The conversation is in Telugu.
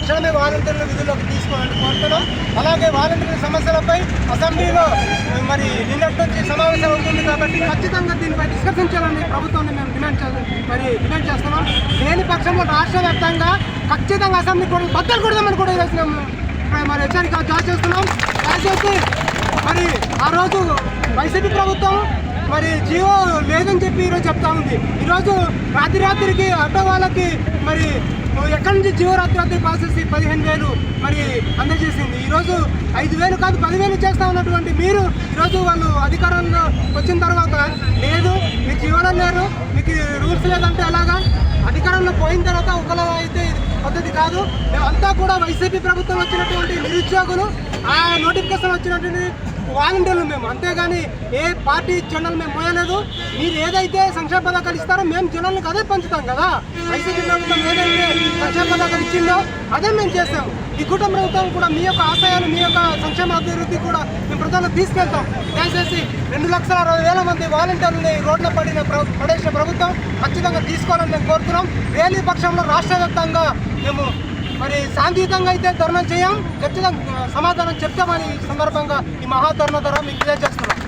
తక్షణమే వాలంటీర్లు విధుల్లోకి తీసుకోవాలని కోరుతున్నాం. అలాగే వాలంటీర్ల సమస్యలపై అసెంబ్లీలో మరి నిన్నటి నుంచి సమావేశం అవుతుంది కాబట్టి ఖచ్చితంగా దీనిపై డిస్కషన్ చేయాలని ప్రభుత్వాన్ని మేము డిమాండ్ మరి డిమాండ్ చేస్తున్నాం. లేని పక్షంలో రాష్ట్ర వ్యాప్తంగా ఖచ్చితంగా అసెంబ్లీ కూడా బద్దలు కొడదామని కూడా వేసినాం మరి హెచ్చరిక జారీ చేస్తున్నాం. దయచేసి మరి ఆ రోజు వైసీపీ ప్రభుత్వం మరి జియో లేదని చెప్పి ఈరోజు చెప్తా ఉంది. ఈరోజు రాత్రి రాత్రికి ఆటో వాళ్ళకి మరి ఎక్కడి నుంచి జీవరాత్రి రాత్రి పాస్ చేసి పదిహేను వేలు మరి అందజేసింది? ఈరోజు ఐదు వేలు కాదు పదివేలు చేస్తా ఉన్నటువంటి మీరు ఈరోజు వాళ్ళు అధికారంలో వచ్చిన తర్వాత లేదు మీకు ఇవ్వడం లేరు మీకు రూల్స్ లేదంటే ఎలాగా? అధికారంలో పోయిన తర్వాత ఒకలా అయితే పద్ధతి కాదు. మేమంతా కూడా వైసీపీ ప్రభుత్వం వచ్చినటువంటి నిరుద్యోగులు ఆ నోటిఫికేషన్ వచ్చినటువంటి వాలంటీర్లు మేము. అంతేగాని ఏ పార్టీ జెండాలు మేము మోయలేదు. మీరు ఏదైతే సంక్షేమ పథకాలు ఇస్తారో మేము జనాలకు అదే పంచుతాం కదా. వైసీపీ ప్రభుత్వం ఏదైతే సంక్షేమ పథకాలు ఇచ్చిందో అదే మేము చేస్తాము ఈ కుటుంబ ప్రభుత్వం కూడా మీ యొక్క ఆశయాలు మీ యొక్క సంక్షేమ అభివృద్ధి కూడా మేము ప్రజలకు తీసుకెళ్తాం. దయచేసి రెండు లక్షల అరవై వేల మంది వాలంటీర్లని రోడ్ల పడిన ప్ర- పడేసిన ప్రభుత్వం ఖచ్చితంగా తీసుకోవాలని మేము కోరుతున్నాం. రేలీ పక్షంలో రాష్ట్ర వ్యాప్తంగా మేము మరి శాంతియుతంగా అయితే ధర్నం చేయం ఖచ్చితంగా సమాధానం చెప్తామని ఈ సందర్భంగా ఈ మహాధర్నా ద్వారా మీకు తెలియజేస్తున్నాం